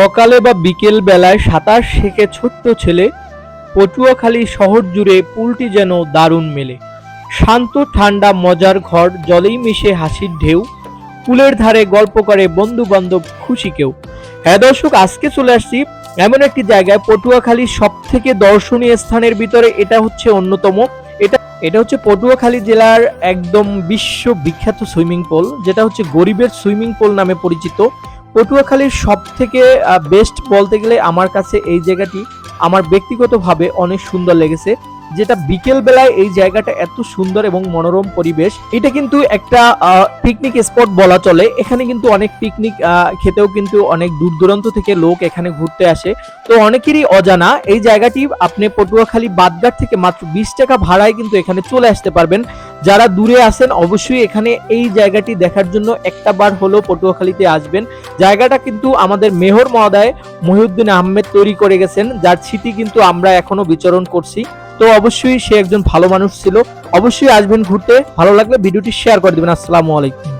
সকালে বা বিকেল বেলায় সাঁতার শেখে ছোট্ট ছেলে, পটুয়াখালী শহর জুড়ে পুলটি যেন দারুণ মেলে। শান্ত, ঠান্ডা, মজার ঘর, জলেই মিশে হাসির ঢেউ পুলের ধারে গল্প করে বন্ধু বান্ধব খুশি কেউ। হ্যাঁ দর্শক, আজকে চলে আসছি এমন একটি জায়গায় পটুয়াখালীর সব থেকে দর্শনীয় স্থানের ভিতরে। এটা হচ্ছে অন্যতম। এটা এটা হচ্ছে পটুয়াখালী জেলার একদম বিশ্ব বিখ্যাত সুইমিং পুল, যেটা হচ্ছে গরিবের সুইমিং পুল নামে পরিচিত। পটুয়াখালীর সব থেকে বেস্ট বলতে গেলে আমার কাছে এই জায়গাটি আমার ব্যক্তিগতভাবে অনেক সুন্দর লেগেছে, যেটা বিকেল বেলায় এই জায়গাটা এত সুন্দর এবং মনোরম পরিবেশ। এটা কিন্তু একটা পিকনিক স্পট বলা চলে। এখানে কিন্তু অনেক পিকনিক খেতেও কিন্তু অনেক দূর দূরান্ত থেকে লোক এখানে ঘুরতে আসে। তো অনেকেরই অজানা, এই জায়গাটি আপনি পটুয়াখালী বাদঘাট থেকে মাত্র বিশ টাকা ভাড়ায় কিন্তু এখানে চলে আসতে পারবেন। যারা দূরে আছেন, অবশ্যই এখানে এই জায়গাটি দেখার জন্য একটা বার হলেও পটুয়াখালীতে আসবেন। জায়গাটা কিন্তু আমাদের মেহর মহোদয় মহিউদ্দিন আহমেদ তৈরি করে গেছেন, যার স্মৃতি কিন্তু আমরা এখনও বিচরণ করছি। তো অবশ্যই সে একজন ভালো মানুষ ছিল। অবশ্যই আসবেন ঘুরতে। ভালো লাগলে ভিডিওটি শেয়ার করে দেবেন। আসসালামু আলাইকুম।